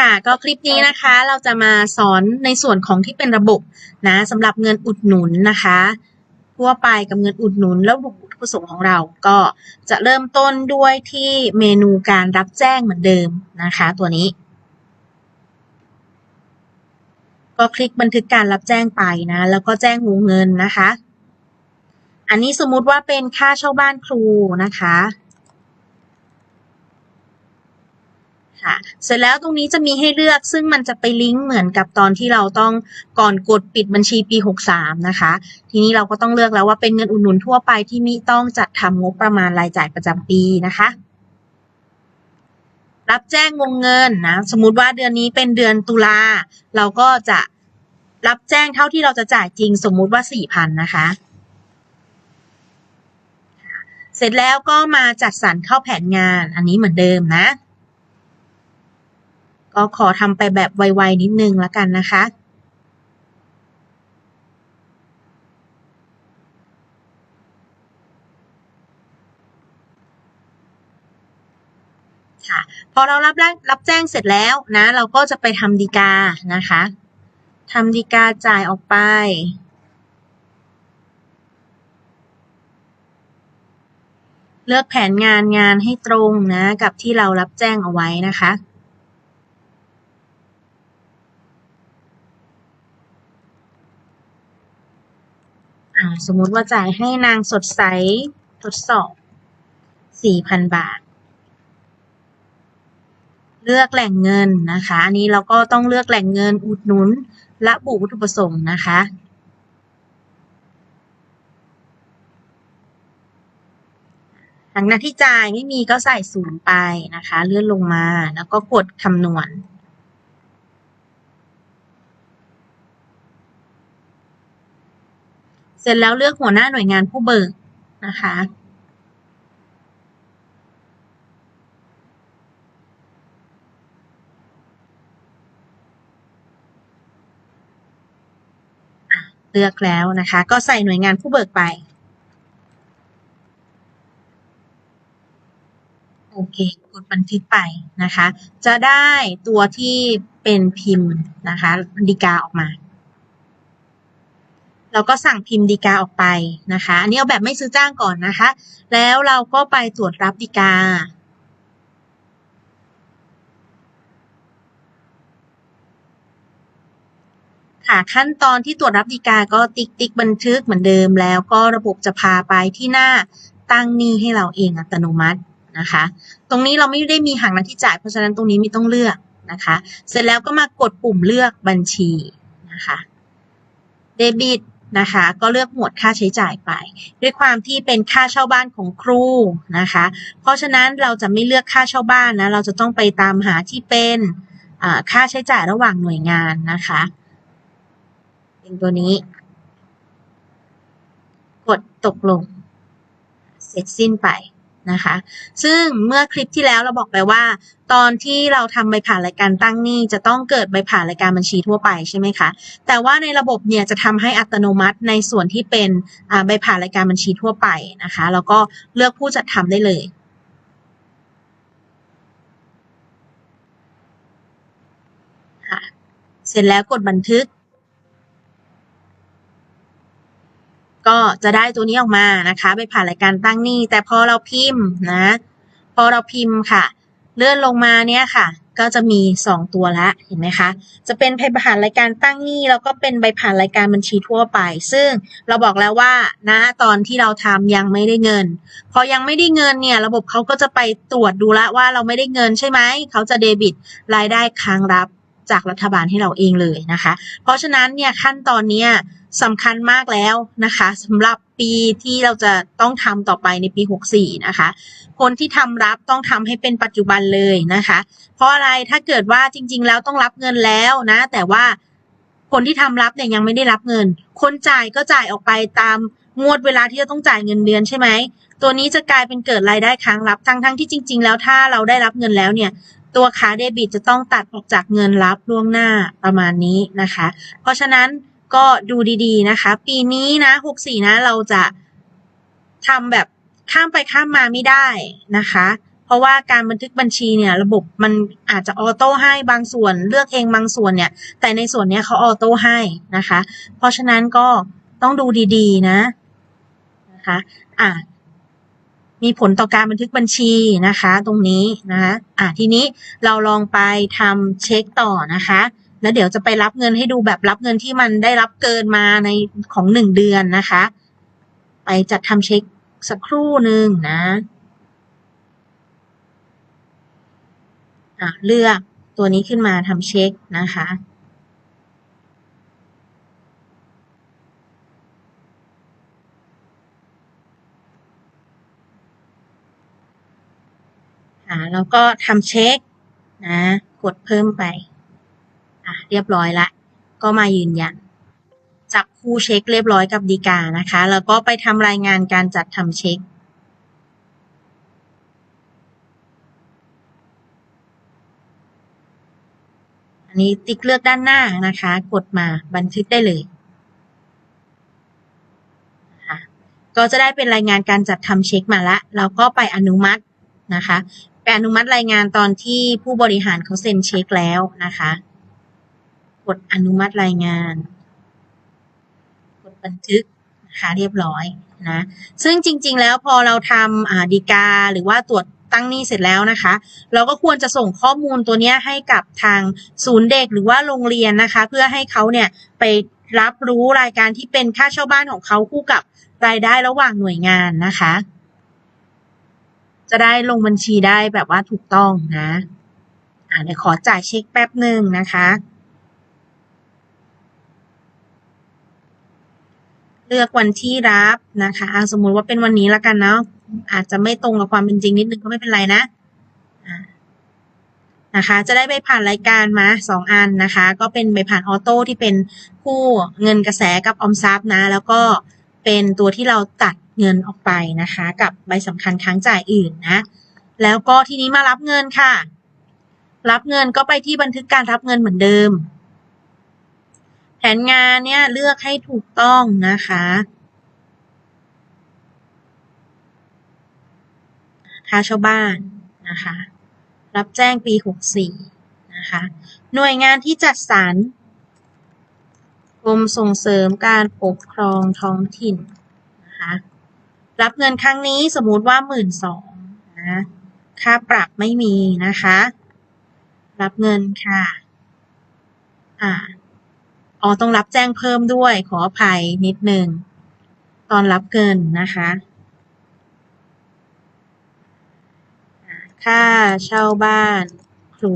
ค่ะก็คลิปนี้นะคะเราจะมาสอนในส่วนของที่เป็นระบบนะสำหรับเงินอุดหนุนนะคะ ทั่วไปกับเงินอุดหนุนแล้วระบบประสงค์ของเราก็จะเริ่มต้นด้วยที่เมนูการรับแจ้งเหมือนเดิมนะคะ ตัวนี้ ก็คลิกบันทึกการรับแจ้งไปนะ แล้วก็แจ้งวงเงินนะคะ อันนี้สมมุติว่าเป็นค่าเช่าบ้านครูนะคะ ค่ะ เสร็จแล้วตรงนี้จะมีให้เลือกซึ่งมันจะไปลิงก์เหมือนกับตอนที่เราต้องก่อนกดปิดบัญชีปี 63 นะคะ ทีนี้เราก็ต้องเลือกแล้วว่าเป็นเงินอุดหนุนทั่วไปที่ไม่ต้องจัดทำงบประมาณรายจ่ายประจำปีนะคะ รับแจ้งวงเงินนะ สมมติว่าเดือนนี้เป็นเดือนตุลาเราก็จะรับแจ้งเท่าที่เราจะจ่ายจริงสมมุติว่า 4,000 นะคะ เสร็จแล้วก็มาจัดสรรเข้าแผนงานอันนี้เหมือนเดิมนะ ก็ขอทำไปแบบไวๆนิดนึงแล้วกันนะคะค่ะพอเรารับรับแจ้งเสร็จแล้วนะ เราก็จะไปทำดีกานะคะทำดีกาจ่ายออกไป เลือกแผนงานงานให้ตรงนะ กับที่เรารับแจ้งเอาไว้นะคะ อ่าสมมติว่าจ่ายให้นางสดใสทดสอบ4,000บาท เลือกแหล่งเงินนะคะ อันนี้เราก็ต้องเลือกแหล่งเงินอุดหนุนระบุวัตถุประสงค์นะคะ หลังจากที่จ่ายไม่มีก็ใส่ศูนย์ไปนะคะ เลื่อนลงมาแล้วก็กดคำนวณ เสร็จแล้วเลือกหัวหน้าหน่วยงานผู้เบิกนะคะ เลือกแล้วนะคะ ก็ใส่หน่วยงานผู้เบิกไป โอเค กดบันทึกไปนะคะ จะได้ตัวที่เป็นพิมพ์นะคะดีกาออกมา เราก็สั่งพิมพ์ดีกาออกไปนะคะ อันนี้เอาแบบไม่ซื้อจ้างก่อนนะคะ แล้วเราก็ไปตรวจรับดีกา ค่ะขั้นตอนที่ตรวจรับดีกาก็ติ๊กติ๊กบันทึกเหมือนเดิมแล้วก็ระบบจะพาไปที่หน้าตั้งหนี้ให้เราเองอัตโนมัตินะคะ ตรงนี้เราไม่ได้มีหักหน้าที่จ่ายเพราะฉะนั้นตรงนี้ไม่ต้องเลือกนะคะ เสร็จแล้วก็มากดปุ่มเลือกบัญชีนะคะ เดบิต นะคะ ก็เลือกหมวดค่าใช้จ่ายไป ด้วยความที่เป็นค่าเช่าบ้านของครูนะคะ เพราะฉะนั้นเราจะไม่เลือกค่าเช่าบ้านนะ เราจะต้องไปตามหาที่เป็นค่าใช้จ่ายระหว่างหน่วยงานนะคะ เป็นตัวนี้ กดตกลง เสร็จสิ้นไป นะคะ ซึ่งเมื่อคลิปที่แล้วเราบอกไปว่า ตอนที่เราทำใบผ่านรายการตั้งหนี้จะต้องเกิดใบผ่านรายการบัญชีทั่วไปใช่ไหมคะ แต่ว่าในระบบเนี่ยจะทำให้อัตโนมัติในส่วนที่เป็นใบผ่านรายการบัญชีทั่วไปนะคะ แล้วก็เลือกผู้จัดทำได้เลยเสร็จแล้วกดบันทึก ก็จะได้ตัวนี้ออกมานะคะ ไปผ่านรายการตั้งหนี้ แต่พอเราพิมพ์นะ พอเราพิมพ์ค่ะ เลื่อนลงมาเนี่ยค่ะ ก็จะมี 2 ตัวละเห็นไหมคะ จะเป็นใบผ่านรายการตั้งหนี้แล้วก็เป็นใบผ่านรายการบัญชีทั่วไป ซึ่งเราบอกแล้วว่าณตอนที่เราทำยังไม่ได้เงิน พอยังไม่ได้เงินเนี่ย ระบบเขาก็จะไปตรวจดูละว่าเราไม่ได้เงินใช่ไหมเขาจะเดบิตรายได้ค้างรับจากรัฐบาลให้เราเองเลยนะคะ เพราะฉะนั้นเนี่ยขั้นตอนเนี้ย สำคัญมากแล้วนะคะสำหรับปีที่เราจะต้องทำต่อไปในปี 64 นะคะ คนที่ทำรับต้องทำให้เป็นปัจจุบันเลยนะคะ เพราะอะไรถ้าเกิดว่าจริง ๆ แล้วต้องรับเงินแล้วนะ แต่ว่าคนที่ทำรับเนี่ยยังไม่ได้รับเงิน คนจ่ายก็จ่ายออกไปตามงวดเวลาที่จะต้องจ่ายเงินเดือนใช่ไหม ตัวนี้จะกลายเป็นเกิดรายได้ค้างรับทั้งๆทที่จริง ๆ แล้วถ้าเราได้รับเงินแล้วเนี่ยตัวขาเดบิตจะต้องตัดออกจากเงินรับล่วงหน้าประมาณนี้นะคะ เพราะฉะนั้น ก็ดูดีๆนะคะ ปีนี้นะ64นะเราจะทำแบบข้ามไปข้ามมาไม่ได้นะคะ เพราะว่าการบันทึกบัญชีเนี่ยระบบมันอาจจะออโต้ให้บางส่วนเลือกเองบางส่วนเนี่ย แต่ในส่วนเนี้ยเขาออโต้ให้นะคะ เพราะฉะนั้นก็ต้องดูดีๆนะนะคะอะมีผลต่อการบันทึกบัญชีนะคะ ตรงนี้นะคะอะทีนี้เราลองไปทำเช็คต่อนะคะ แล้วเดี๋ยวจะไปรับเงินให้ดูแบบรับเงินที่มันได้รับเกินมาในของหนึ่งเดือนนะคะ ไปจัดทำเช็คสักครู่หนึ่งนะะเลือกตัวนี้ขึ้นมาทำเช็คนะคะ แล้วก็ทำเช็คนะ กดเพิ่มไป อะเรียบร้อยละ ก็มายืนยัน จับคู่เช็คเรียบร้อยกับดีกานะคะ แล้วก็ไปทำรายงานการจัดทำเช็คอันนี้ติ๊กเลือกด้านหน้านะคะ กดมาบันทึกได้เลยก็จะได้เป็นรายงานการจัดทำเช็คมาละแล้วก็ไปอนุมัตินะคะไปอนุมัติรายงานตอนที่ผู้บริหารเขาเซ็นเช็คแล้วนะคะ ดอนุมัติรายงาน กดบันทึกนะคะเรียบร้อยนะ ซึ่งจริง ๆ แล้วพอเราทำาดีกาหรือว่าตรวจตั้งหนี้เสร็จแล้วนะคะ เราก็ควรจะส่งข้อมูลตัวนี้ให้กับทางศูนย์เด็กหรือว่าโรงเรียนนะคะ เพื่อให้เขาเนี่ยไปรับรู้รายการที่เป็นค่าเช่าบ้านของเขาคู่กับรายได้ระหว่างหน่วยงานนะคะ จะได้ลงบัญชีได้แบบว่าถูกต้องนะอ่าเดี๋ยวขอจ่ายเช็คแป๊บหนึ่งนะคะ เลือกวันที่รับนะคะ สมมุติว่าเป็นวันนี้ละกันเนาะอาจจะไม่ตรงกับความเป็นจริงนิดนึงก็ไม่เป็นไรนะนะคะ จะได้ใบผ่านรายการมาสองอันนะคะ ก็เป็นใบผ่านออโต้ที่เป็นผู้เงินกระแสกับออมทรัพย์นะ แล้วก็เป็นตัวที่เราตัดเงินออกไปนะคะ กับใบสำคัญค้างจ่ายอื่นนะ แล้วก็ทีนี้มารับเงินค่ะ รับเงินก็ไปที่บันทึกการรับเงินเหมือนเดิม แผนงานเนี่ยเลือกให้ถูกต้องนะคะ ค่าเช่าบ้านนะคะ รับแจ้งปี 64 นะคะ หน่วยงานที่จัดสรรกรมส่งเสริมการปกครองท้องถิ่นนะคะรับเงินครั้งนี้สมมติว่า1 2ื่นนะค่าปรับไม่มีนะคะ รับเงินค่ะ อ่า อ๋อต้องรับแจ้งเพิ่มด้วยขออภัยนิดหนึ่งตอนรับเงินนะคะค่าเช่าบ้านครู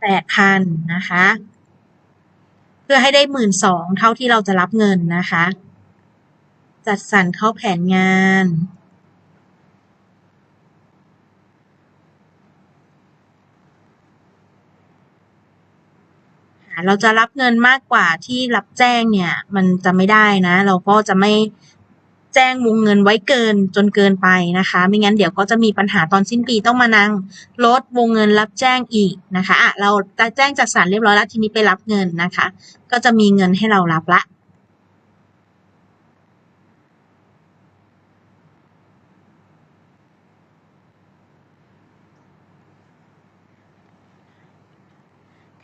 แปดพันนะคะ เพื่อให้ได้หมื่นสองเท่าที่เราจะรับเงินนะคะ จัดสรรเข้าแผนงาน เราจะรับเงินมากกว่าที่รับแจ้งเนี่ย มันจะไม่ได้นะ เราก็จะไม่แจ้งวงเงินไว้เกินจนเกินไปนะคะ ไม่งั้นเดี๋ยวก็จะมีปัญหาตอนสิ้นปีต้องมานั่งลดวงเงินรับแจ้งอีกนะคะอะเราแจ้งจัดสรรเรียบร้อยแล้วทีนี้ไปรับเงินนะคะ ก็จะมีเงินให้เรารับละ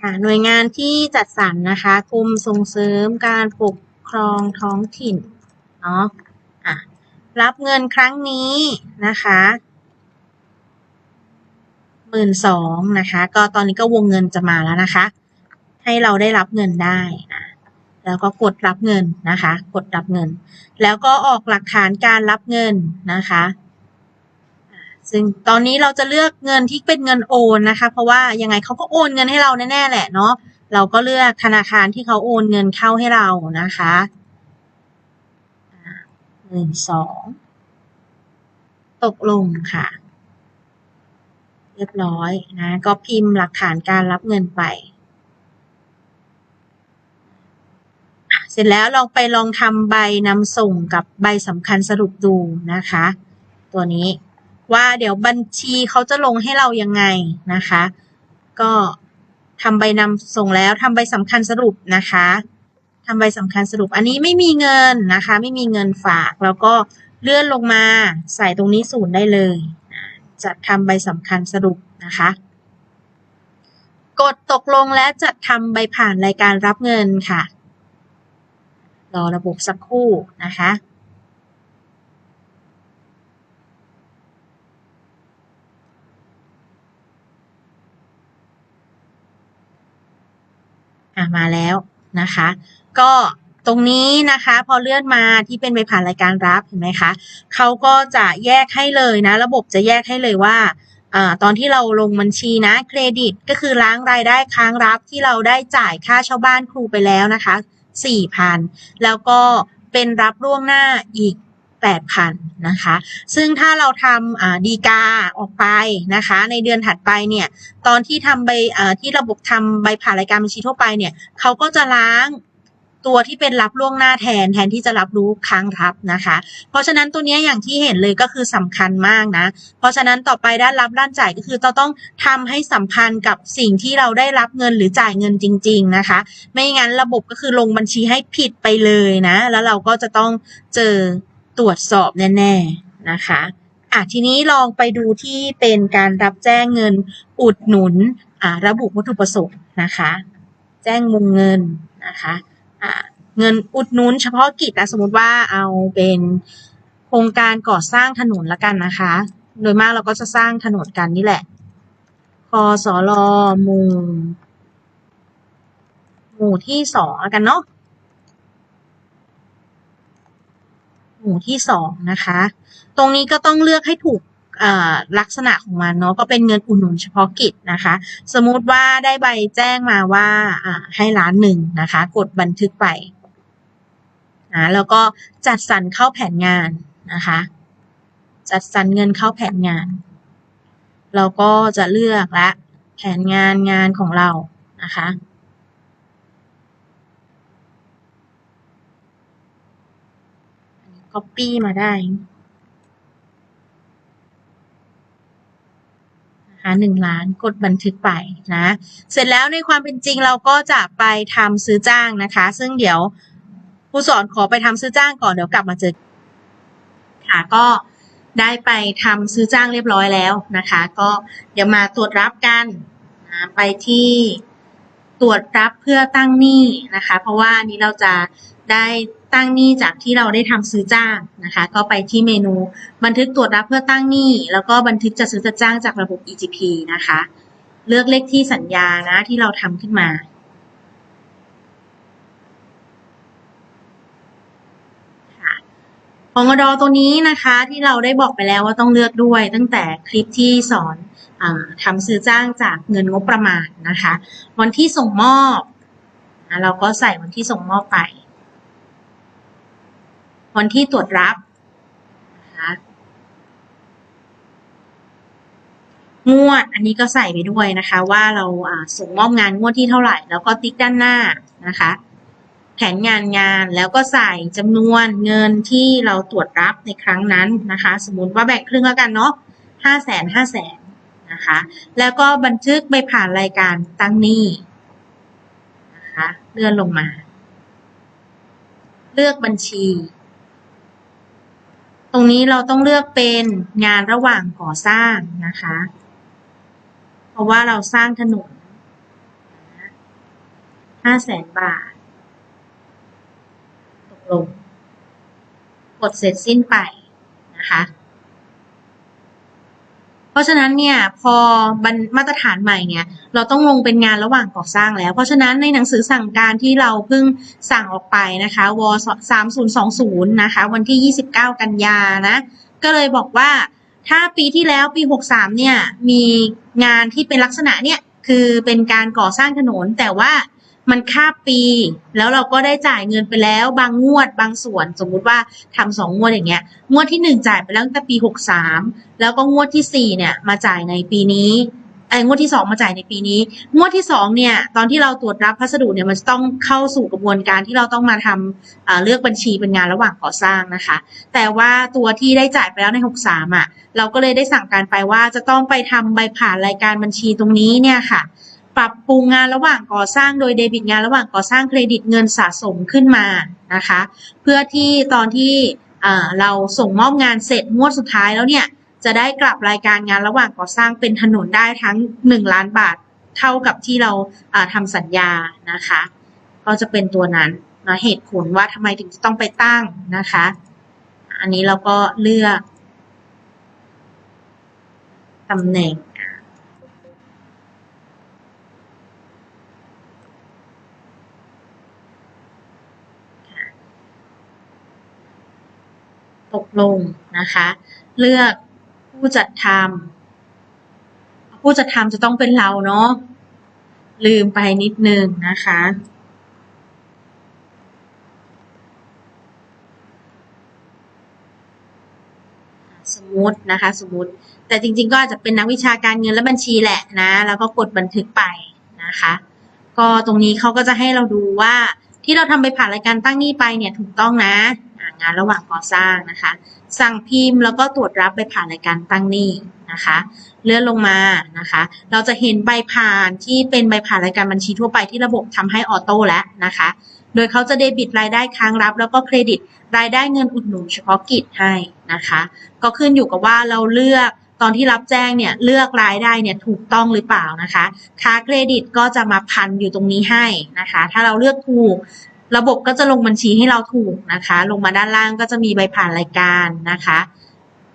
ค่ะหน่วยงานที่จัดสรรนะคะกรมส่งเสริมการปกครองท้องถิ่นเนาะอะรับเงินครั้งนี้นะคะหมื่นสองนะคะ ก็ตอนนี้ก็วงเงินจะมาแล้วนะคะ ให้เราได้รับเงินได้นะแล้วก็กดรับเงินนะคะ กดรับเงิน แล้วก็ออกหลักฐานการรับเงินนะคะ ซึ่งตอนนี้เราจะเลือกเงินที่เป็นเงินโอนนะคะ เพราะว่ายังไงเขาก็โอนเงินให้เราแน่ๆแหละเนาะเราก็เลือกธนาคารที่เขาโอนเงินเข้าให้เรานะคะหมื่นสองตกลงค่ะ เรียบร้อยนะ ก็พิมพ์หลักฐานการรับเงินไปเสร็จแล้วลองไปลองทำใบนำส่งกับใบสำคัญสรุปดูนะคะ ตัวนี้ ว่าเดี๋ยวบัญชีเขาจะลงให้เรายังไงนะคะ ก็ทำใบนำส่งแล้วทำใบสำคัญสรุปนะคะทำใบสำคัญสรุป อันนี้ไม่มีเงินนะคะ ไม่มีเงินฝากแล้วก็เลื่อนลงมาใส่ตรงนี้ศูนย์ได้เลยนะจัดทำใบสำคัญสรุปนะคะ กดตกลงและจัดทำใบผ่านรายการรับเงินค่ะ รอระบบสักครู่นะคะ มาแล้วนะคะ ก็ตรงนี้นะคะพอเลื่อนมาที่เป็นใบผ่านรายการรับเห็นไหมคะเขาก็จะแยกให้เลยนะ ระบบจะแยกให้เลยว่าอตอนที่เราลงบัญชีนะเครดิตก็คือล้างรายได้ค้างรับที่เราได้จ่ายค่าเช่าบ้านครูไปแล้วนะคะ4,000แล้วก็เป็นรับล่วงหน้าอีก 8,000นะคะ ซึ่งถ้าเราทำดีกาออกไปนะคะ ในเดือนถัดไปเนี่ย ตอนที่ทำใบที่ระบบทำใบผ่านรายการบัญชีทั่วไปเนี่ยเขาก็จะล้างตัวที่เป็นรับล่วงหน้าแทนแทนที่จะรับรู้ค้างรับนะคะ เพราะฉะนั้นตัวนี้อย่างที่เห็นเลยก็คือสำคัญมากนะ เพราะฉะนั้นต่อไปด้านรับด้านจ่ายก็คือเราต้องทำให้สัมพันธ์กับสิ่งที่เราได้รับเงินหรือจ่ายเงินจริง ๆนะคะ ไม่งั้นระบบก็คือลงบัญชีให้ผิดไปเลยนะ แล้วเราก็จะต้องเจอ ตรวจสอบแน่ๆนะคะอะทีนี้ลองไปดูที่เป็นการรับแจ้งเงินอุดหนุนอ่าระบุวัตถุประสงค์นะคะ แจ้งวงเงินนะคะอ่าเงินอุดหนุนเฉพาะกิจนะสมมติว่าเอาเป็นโครงการก่อสร้างถนนละกันนะคะ โดยมากเราก็จะสร้างถนนกันนี่แหละคอสอรอหมู่หมู่ที่สองกันเนาะ หมู่ที่สองนะคะ ตรงนี้ก็ต้องเลือกให้ถูกลักษณะของมันเนาะก็เป็นเงินอุดหนุนเฉพาะกิจนะคะ สมมุติว่าได้ใบแจ้งมาว่าอ่าให้ล้านหนึ่งนะคะ กดบันทึกไปนะแล้วก็จัดสรรเข้าแผนงานนะคะ จัดสรรเงินเข้าแผนงาน เราก็จะเลือกและแผนงานงานของเรานะคะ copy มาได้นะคะหนึ่งล้านกดบันทึกไปนะ เสร็จแล้วในความเป็นจริงเราก็จะไปทำซื้อจ้างนะคะ ซึ่งเดี๋ยวผู้สอนขอไปทำซื้อจ้างก่อนเดี๋ยวกลับมาเจอค่ะก็ได้ไปทำซื้อจ้างเรียบร้อยแล้วนะคะ ก็เดี๋ยวมาตรวจรับกันนะไปที่ตรวจรับเพื่อตั้งหนี้นะคะ เพราะว่านนี้เราจะได้ ตั้งหนี้จากที่เราได้ทำซื้อจ้างนะคะ ก็ไปที่เมนู บันทึกตรวจรับเพื่อตั้งหนี้ แล้วก็บันทึกจัดซื้อจัดจ้างจากระบบ EGP นะคะ เลือกเลขที่สัญญานะที่เราทำขึ้นมาของอดอตัวนี้นะคะที่เราได้บอกไปแล้วว่าต้องเลือกด้วย ตั้งแต่คลิปที่สอนอทำซื้อจ้างจากเงินงบประมาณนะคะ วันที่ส่งมอบ เราก็ใส่วันที่ส่งมอบไป วันที่ตรวจรับนะคะงวดอันนี้ก็ใส่ไปด้วยนะคะ ว่าเราส่งมอบงานงวดที่เท่าไหร่ แล้วก็ติ๊กด้านหน้านะคะ แผนงานงานแล้วก็ใส่จำนวนเงินที่เราตรวจรับในครั้งนั้นนะคะ สมมติว่าแบ่งครึ่งแล้วกันเนาะห้าแสนห้าแสนนะคะ แล้วก็บันทึกไปผ่านรายการตั้งหนี้นะคะเลื่อนลงมา เลือกบัญชี ตรงนี้เราต้องเลือกเป็นงานระหว่างก่อสร้างนะคะ เพราะว่าเราสร้างถนนห้าแสนบาท ตกลง กดเสร็จสิ้นไปนะคะ เพราะฉะนั้นเนี่ยพอมาตรฐานใหม่เนี่ยเราต้องลงเป็นงานระหว่างก่อสร้างแล้ว เพราะฉะนั้นในหนังสือสั่งการที่เราเพิ่งสั่งออกไปนะคะว3020นะคะวันที่ 29 กันยานะก็เลยบอกว่าถ้าปีที่แล้วปี 63เนี่ยมีงานที่เป็นลักษณะเนี่ยคือเป็นการก่อสร้างถนนแต่ว่า มันคาบปี แล้วเราก็ได้จ่ายเงินไปแล้ว บางงวดบางส่วน สมมุติว่าทำสองงวดอย่างเงี้ย งวดที่หนึ่งจ่ายไปแล้วตั้งแต่ปี63แล้วก็งวดที่สี่เนี่ยมาจ่ายในปีนี้ไอ้งวดที่สองมาจ่ายในปีนี้ งวดที่สองเนี่ยตอนที่เราตรวจรับพัสดุเนี่ยมันจะต้องเข้าสู่กระบวนการที่เราต้องมาทำอ่าเลือกบัญชีเป็นงานระหว่างก่อสร้างนะคะ แต่ว่าตัวที่ได้จ่ายไปแล้วใน 63อะเราก็เลยได้สั่งการไปว่าจะต้องไปทำใบผ่านรายการบัญชีตรงนี้เนี่ยค่ะ ปรับปรุงงานระหว่างก่อสร้างโดยเดบิตงานระหว่างก่อสร้างเครดิตเงินสะสมขึ้นมานะคะ เพื่อที่ตอนที่เราส่งมอบงานเสร็จงวดสุดท้ายแล้วเนี่ยจะได้กลับรายการงานระหว่างก่อสร้างเป็นถนนได้ทั้ง 1 ล้านบาทเท่ากับที่เราอ่าทำสัญญานะคะ ก็จะเป็นตัวนั้นนะเหตุผลว่าทำไมถึงจะต้องไปตั้งนะคะ อันนี้เราก็เลือกตำแหน่ง ตกลงนะคะ เลือกผู้จัดทำผู้จัดทำจะต้องเป็นเราเนาะลืมไปนิดนึงนะคะ สมมตินะคะ สมมติ แต่จริง ๆ ก็อาจจะเป็นนักวิชาการเงินและบัญชีแหละนะ แล้วก็กดบันทึกไปนะคะ ก็ตรงนี้เขาก็จะให้เราดูว่าที่เราทำไปผ่านรายการตั้งหนี้ไปเนี่ยถูกต้องนะ งานระหว่างก่อสร้างนะคะ สั่งพิมพ์แล้วก็ตรวจรับไปผ่านรายการตั้งหนี้นะคะ เลื่อนลงมานะคะ เราจะเห็นใบผ่านที่เป็นใบผ่านรายการบัญชีทั่วไปที่ระบบทำให้ออโต้แล้วนะคะ โดยเขาจะเดบิตรายได้ค้างรับ แล้วก็เครดิตรายได้เงินอุดหนุนเฉพาะกิจให้นะคะ ก็ขึ้นอยู่กับว่าเราเลือกตอนที่รับแจ้งเนี่ยเลือกรายได้เนี่ยถูกต้องหรือเปล่านะคะ ค่าเครดิตก็จะมาพันอยู่ตรงนี้ให้นะคะ ถ้าเราเลือกถูก ระบบก็จะลงบัญชีให้เราถูกนะคะ ลงมาด้านล่างก็จะมีใบผ่านรายการนะคะ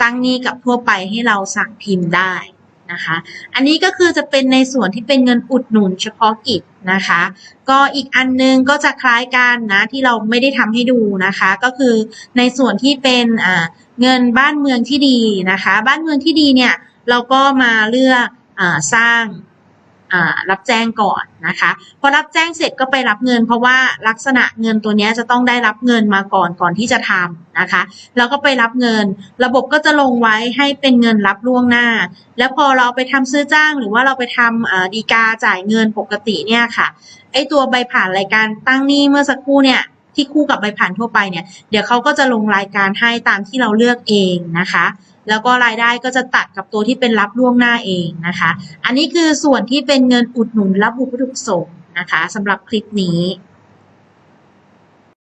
ตั้งนี้กับทั่วไปให้เราสั่งพิมพ์ได้นะคะ อันนี้ก็คือจะเป็นในส่วนที่เป็นเงินอุดหนุนเฉพาะกิจนะคะ ก็อีกอันนึงก็จะคล้ายกันนะที่เราไม่ได้ทำให้ดูนะคะ ก็คือในส่วนที่เป็นเงินบ้านเมืองที่ดีนะคะ บ้านเมืองที่ดีเนี่ยเราก็มาเลือกอสร้าง รับแจ้งก่อนนะคะพอรับแจ้งเสร็จก็ไปรับเงิน เพราะว่าลักษณะเงินตัวนี้จะต้องได้รับเงินมาก่อนก่อนที่จะทำนะคะ แล้วก็ไปรับเงิน ระบบก็จะลงไว้ให้เป็นเงินรับล่วงหน้า แล้วพอเราไปทำซื้อจ้าง หรือว่าเราไปทำดีกาจ่ายเงินปกติเนี่ยค่ะไอตัวใบผ่านรายการตั้งหนี้เมื่อสักครู่เนี่ย ที่คู่กับใบผ่านทั่วไปเนี่ย เดี๋ยวเขาก็จะลงรายการให้ตามที่เราเลือกเองนะคะ แล้วก็รายได้ก็จะตัดกับตัวที่เป็นรับล่วงหน้าเองนะคะ อันนี้คือส่วนที่เป็นเงินอุดหนุนรับบุพถุส่งนะคะสำหรับคลิปนี้